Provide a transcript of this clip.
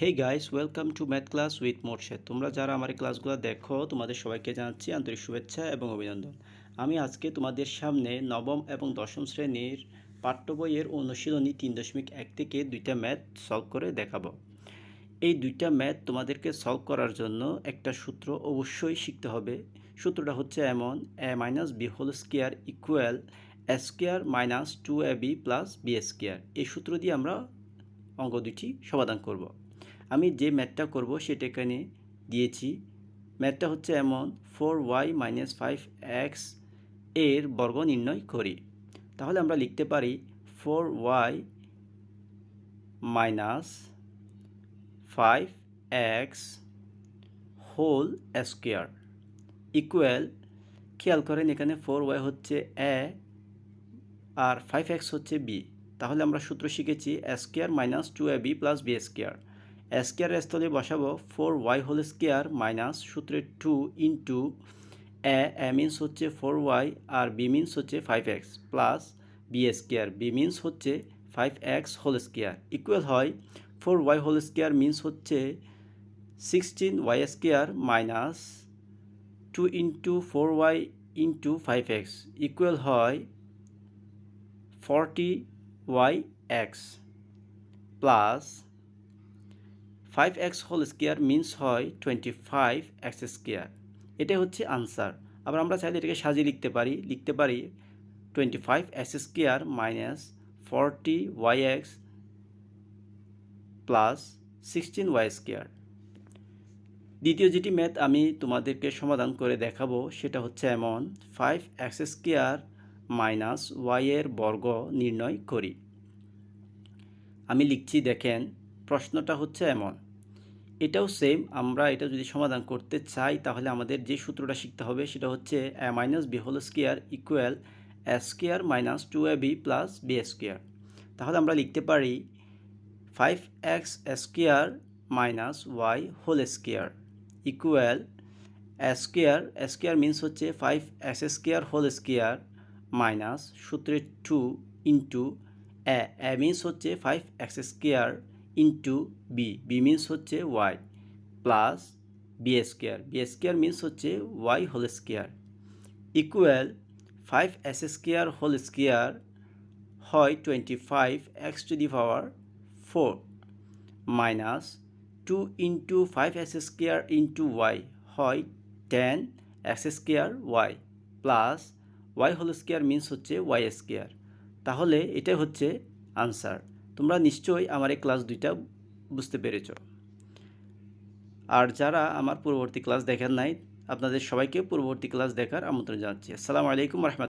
Hey guys welcome to math class with Morshed তোমরা যারা আমার ক্লাসগুলো দেখো, তোমাদের সবাইকে জানাচ্ছি আন্তরিক শুভেচ্ছা এবং অভিনন্দন। আমি আজকে তোমাদের সামনে নবম এবং দশম শ্রেণির পাঠ্য বইয়ের অনুশীলনী তিন দশমিক এক থেকে দুইটা ম্যাথ সলভ করে দেখাবো। এই দুইটা ম্যাথ তোমাদেরকে সলভ করার জন্য একটা সূত্র অবশ্যই শিখতে হবে। সূত্রটা হচ্ছে এমন A minus B whole square equal A square minus two A B plus B square এই সূত্র দিয়ে আমরা অঙ্ক দুটি সমাধান করব। আমি যে ম্যাথটা করব সেটা এখানে দিয়েছি। ম্যাথটা হচ্ছে এমন ফোর ওয়াই মাইনাস ফাইভ এক্সের বর্গ নির্ণয় করি। তাহলে আমরা লিখতে পারি four Y minus five X whole square equal খেয়াল করেন এখানে ফোর ওয়াই হচ্ছে এ আর ফাইভ এক্স হচ্ছে বি তাহলে আমরা সূত্র শিখেছি square minus two A B plus B square স্কোয়ারের স্থলে বসাবো four Y whole square minus সূত্রের two into A A means হচ্ছে ফোর ওয়াই আর বি মিনস হচ্ছে five X plus B square. B means হচ্ছে five X whole square. Equal হয় four Y whole square means হচ্ছে sixteen Y square minus two into four Y into five X. Equal হয় forty Y X plus five X whole square means হয় twenty five X square এটাই হচ্ছে answer আবার আমরা চাইলে এটাকে সাজিয়ে লিখতে পারি। লিখতে পারি twenty five X square minus forty Y X plus sixteen Y square দ্বিতীয় যেটি ম্যাথ আমি তোমাদেরকে সমাধান করে দেখাবো, সেটা হচ্ছে এমন ফাইভ এক্স স্কোয়ার মাইনাস ওয়াইয়ের বর্গ নির্ণয় করি। আমি লিখছি, দেখেন প্রশ্নটা হচ্ছে এমন। এটাও সেম আমরা এটা যদি সমাধান করতে চাই, তাহলে আমাদের যে সূত্রটা শিখতে হবে, সেটা হচ্ছে A minus B whole square equal A square minus two A B plus B square তাহলে আমরা লিখতে পারি five X square minus Y whole square equal square square means হচ্ছে five X square whole square minus সূত্রের two into A means হচ্ছে five X square into B B means হচ্ছে Y plus B square B square means হচ্ছে Y whole square equal five S square whole square হয় twenty five X to the power four minus two into five S square into Y হয় ten X square Y plus Y whole square means হচ্ছে Y square তাহলে এটাই হচ্ছে answer তোমরা নিশ্চয়ই আমার এই ক্লাস দুইটা বুঝতে পেরেছ। আর যারা আমার পূর্ববর্তী ক্লাস দেখেন নাই, আপনাদের সবাইকে পূর্ববর্তী ক্লাস দেখার আমন্ত্রণ জানাচ্ছি। আসসালামু আলাইকুম রহমতুল্লাহ।